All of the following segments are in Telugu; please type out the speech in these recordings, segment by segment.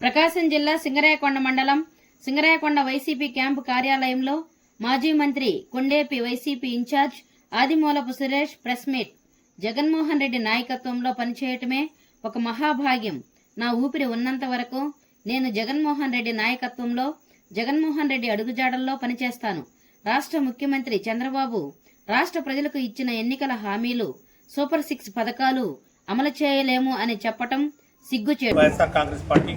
ప్రకాశం జిల్లా సింగరాయకొండ మండలం సింగరాయకొండ వైసీపీ క్యాంపు కార్యాలయంలో మాజీ మంత్రి Kondepi YCP incharge Adimulapu Suresh press meet. Jaganmohan Reddy నాయకత్వంలో పనిచేయటమే ఒక మహాభాగ్యం. నా ఊపిరి ఉన్నంత వరకు నేను జగన్మోహన్ రెడ్డి నాయకత్వంలో జగన్మోహన్ రెడ్డి అడుగుజాడల్లో పనిచేస్తాను. రాష్ట్ర ముఖ్యమంత్రి చంద్రబాబు రాష్ట్ర ప్రజలకు ఇచ్చిన ఎన్నికల హామీలు సూపర్ సిక్స్ పథకాలు అమలు చేయలేము అని చెప్పటం సిగ్గుచేటు. వైఎస్ఆర్ కాంగ్రెస్ పార్టీ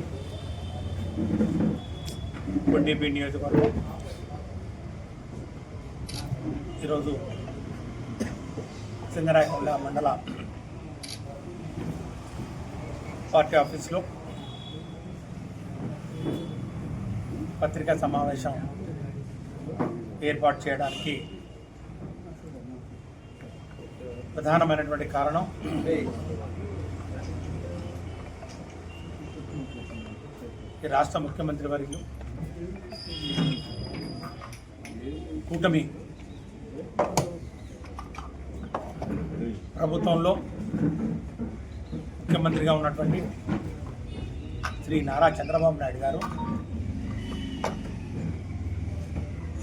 కొండేపి నియోజకవర్గం. ఈరోజు సింగరాయకొండ మండల పార్టీ ఆఫీస్లో పత్రికా సమావేశం ఏర్పాటు చేయడానికి ప్రధానమైనటువంటి కారణం ఈ రాష్ట్ర ముఖ్యమంత్రి వర్యులు కూటమి ప్రభుత్వంలో ముఖ్యమంత్రిగా ఉన్నటువంటి శ్రీ నారా చంద్రబాబు నాయుడు గారు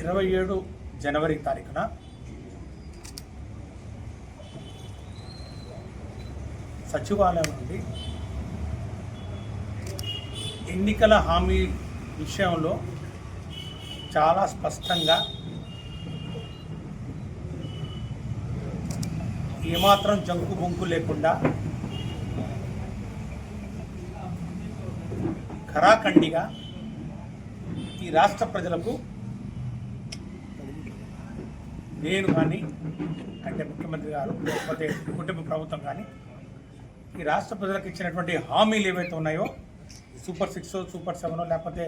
ఇరవై ఏడు జనవరి తారీఖున సచివాలయం నుండి ఎన్నికల హామీ విషయంలో చాలా స్పష్టంగా ఏమాత్రం జంకు బొంకు లేకుండా ఖరాఖండిగా ఈ రాష్ట్ర ప్రజలకు నేను కానీ అంటే ముఖ్యమంత్రి గారు లేకపోతే కుటుంబ ప్రభుత్వం కానీ ఈ రాష్ట్ర ప్రజలకు ఇచ్చినటువంటి హామీలు ఏవైతే ఉన్నాయో సూపర్ సిక్స్ సూపర్ సెవెన్ లేకపోతే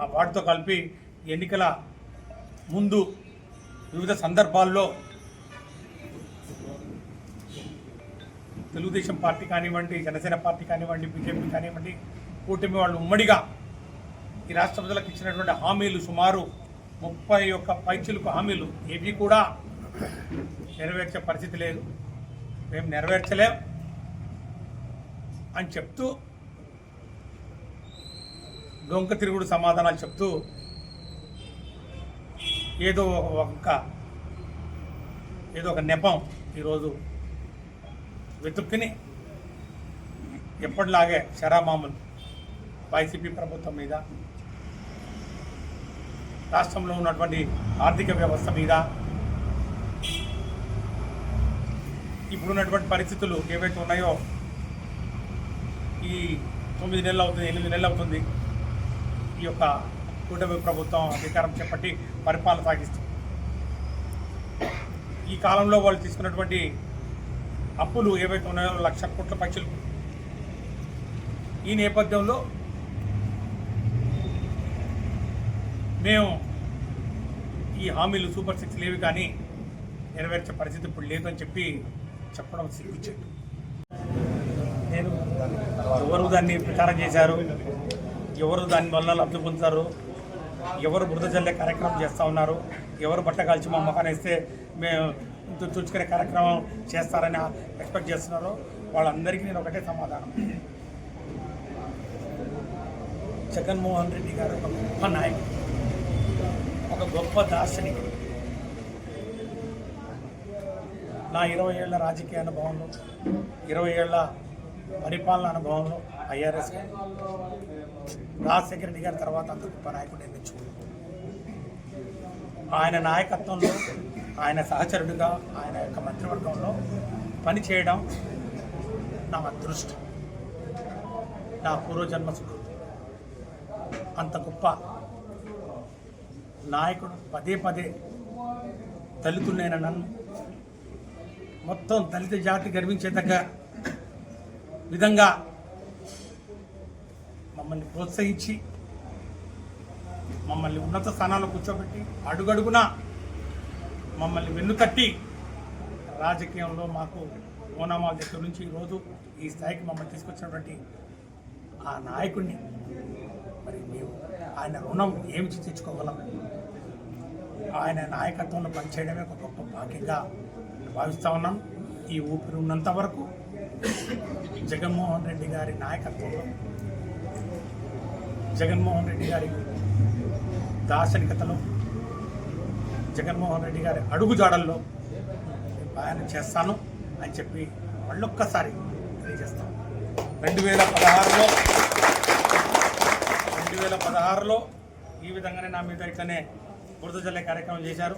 ఆ వాటితో కలిపి ఎన్నికల ముందు వివిధ సందర్భాల్లో తెలుగుదేశం పార్టీ కానివ్వండి జనసేన పార్టీ కానివ్వండి బీజేపీ కానివ్వండి కూటమి వాళ్ళు ఉమ్మడిగా ఈ రాష్ట్ర ప్రజలకు ఇచ్చినటువంటి హామీలు సుమారు ముప్పై ఒక్క పైచులకు హామీలు. ఏవి కూడా నెరవేర్చే పరిస్థితి లేదు. మేము నెరవేర్చలేం అని చెప్తూ డొంక తిరుగుడు సమాధానాలు చెప్తూ ఏదో ఒక ఏదో ఒక నెపం ఈరోజు వెతుక్కుని ఎప్పటిలాగే శరామామూలు వైసీపీ ప్రభుత్వం మీద రాష్ట్రంలో ఉన్నటువంటి ఆర్థిక వ్యవస్థ మీద ఇప్పుడున్నటువంటి పరిస్థితులు ఏవైతే ఉన్నాయో ఈ తొమ్మిది నెలలు అవుతుంది ఎనిమిది నెలలు అవుతుంది ఈ యొక్క కూటమి ప్రభుత్వం అధికారం చేపట్టి పరిపాలన సాగిస్తుంది. ఈ కాలంలో వాళ్ళు తీసుకున్నటువంటి అప్పులు ఏవైతే ఉన్నాయో లక్ష కోట్ల పక్షులు ఈ నేపథ్యంలో మేము ఈ హామీలు సూపర్ సిక్స్ లేవి కానీ నెరవేర్చే పరిస్థితి ఇప్పుడు లేదు అని చెప్పి చెప్పడం సిగ్గుచ్చేట్టు నేను ఎవరు దాన్ని ప్రచారం చేశారు? ఎవరు దాని వలన లబ్ధి పొందుతారు? ఎవరు బురద చల్లే కార్యక్రమం చేస్తూ ఉన్నారు? ఎవరు బట్ట కాల్చి మా మొఖాన మేము తుడుచుకునే కార్యక్రమం చేస్తారని ఎక్స్పెక్ట్ చేస్తున్నారో వాళ్ళందరికీ నేను ఒకటే సమాధానం. జగన్మోహన్ రెడ్డి గారు ఒక గొప్ప నాయకుడు. ఒక గొప్ప దార్శనికుడు. నా ఇరవై ఏళ్ళ రాజకీయ అనుభవంలో ఇరవై ఏళ్ళ పరిపాలన అనుభవంలో ఐఆర్ఎస్ రాజశేఖర రెడ్డి గారి తర్వాత అంత గొప్ప నాయకుడు ఎన్నించుకున్నాను ఆయన నాయకత్వంలో ఆయన సహచరుడిగా ఆయన యొక్క మంత్రివర్గంలో పనిచేయడం నా అదృష్టం. నా పూర్వజన్మ సుఖం అంత గొప్ప నాయకుడు పదే పదే దళితులైన నన్ను మొత్తం దళిత జాతి గర్వించేదగ్గ విధంగా మమ్మల్ని ప్రోత్సహించి మమ్మల్ని ఉన్నత స్థానాల్లో కూర్చోబెట్టి అడుగడుగున మమ్మల్ని వెన్నుతట్టి రాజకీయంలో మాకు ఓనామా దగ్గర నుంచి ఈరోజు ఈ స్థాయికి మమ్మల్ని తీసుకొచ్చినటువంటి ఆ నాయకుడిని మరి మేము ఆయన రుణం ఏమి తెచ్చుకోగలం? ఆయన నాయకత్వంలో పనిచేయడమే ఒక గొప్ప భాగ్యంగా భావిస్తూ ఉన్నాం. ఈ ఊపిరి ఉన్నంత వరకు జగన్మోహన్ రెడ్డి గారి నాయకత్వంలో జగన్మోహన్ రెడ్డి గారి దార్శనికతలో జగన్మోహన్ రెడ్డి గారి అడుగుజాడల్లో ఆయన ప్రయాణం చేస్తాను అని చెప్పి మళ్ళొక్కసారి తెలియజేస్తాను రెండు వేల పదహారులో రెండు వేల పదహారులో ఈ విధంగానే నా మీద ఇట్లనే బురద జల్లే కార్యక్రమం చేశారు.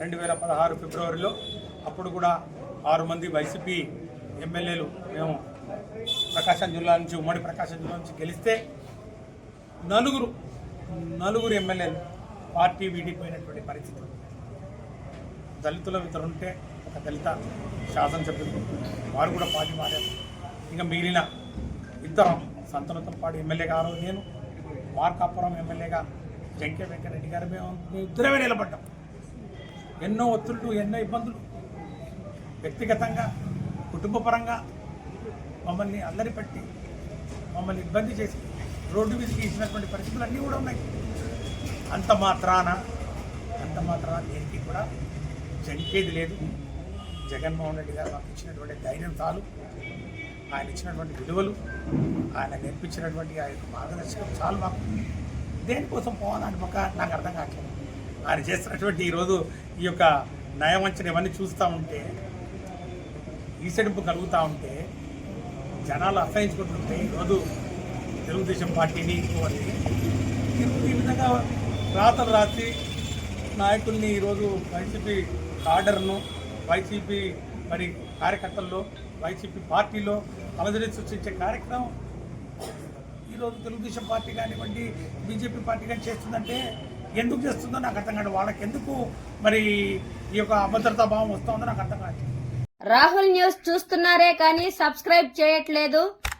రెండు వేల పదహారు ఫిబ్రవరిలో అప్పుడు కూడా ఆరు మంది వైసీపీ ఎమ్మెల్యేలు మేము ప్రకాశం జిల్లా నుంచి ఉమ్మడి ప్రకాశం జిల్లా నుంచి గెలిస్తే నలుగురు నలుగురు ఎమ్మెల్యేలు పార్టీ వీడిపోయినటువంటి పరిస్థితి. దళితుల ఇతరుంటే ఒక దళిత శాసనసభ్యులు వారు కూడా పార్టీ మారారు. ఇంకా మిగిలిన ఇద్దరం సంతనతంపాడు ఎమ్మెల్యే గారు నేను మార్కాపురం ఎమ్మెల్యేగా జంకే వెంకరెడ్డి గారు మేము మేము ఇద్దరమే నిలబడ్డాం. ఎన్నో ఒత్తిళ్ళు ఎన్నో ఇబ్బందులు. వ్యక్తిగతంగా కుటుంబపరంగా మమ్మల్ని అల్లరి పెట్టి మమ్మల్ని ఇబ్బంది చేసి రోడ్డు మీదకి ఇచ్చినటువంటి పరిస్థితులు అన్నీ కూడా ఉన్నాయి. అంత మాత్రాన అంత మాత్రాన దేనికి కూడా జంకేది లేదు. జగన్మోహన్ రెడ్డి గారు మాకు ఇచ్చినటువంటి ధైర్యం చాలు. ఆయన ఇచ్చినటువంటి విలువలు ఆయన నేర్పించినటువంటి ఆ యొక్క మార్గదర్శకం చాలు మాకు. దేనికోసం పోవాలని ఒక నాకు అర్థం కావట్లేదు. ఆయన చేస్తున్నటువంటి ఈరోజు ఈ యొక్క నయవంచన ఇవన్నీ చూస్తూ ఉంటే ఈసడింపు కలుగుతూ ఉంటే జనాలు అసహించుకుంటుంటే ఈరోజు తెలుగుదేశం పార్టీని ఇంకోని ఈ విధంగా రాతలు రాసి నాయకుల్ని ఈరోజు వైసీపీ కార్డర్ను వైసీపీ మరి కార్యకర్తల్లో వైసీపీ పార్టీలో అలజడి సృష్టించే కార్యక్రమం ఈరోజు తెలుగుదేశం పార్టీ కానివ్వండి బీజేపీ పార్టీ కానీ చేస్తుందంటే ఎందుకు చేస్తుందో నాకు అర్థం కాదు. వాళ్ళకి ఎందుకు మరి ఈ యొక్క అభద్రతా భావం వస్తుందో నాకు అర్థం కాదు. రాహుల్ న్యూస్ చూస్తున్నారే కానీ సబ్స్క్రైబ్ చేయట్లేదు.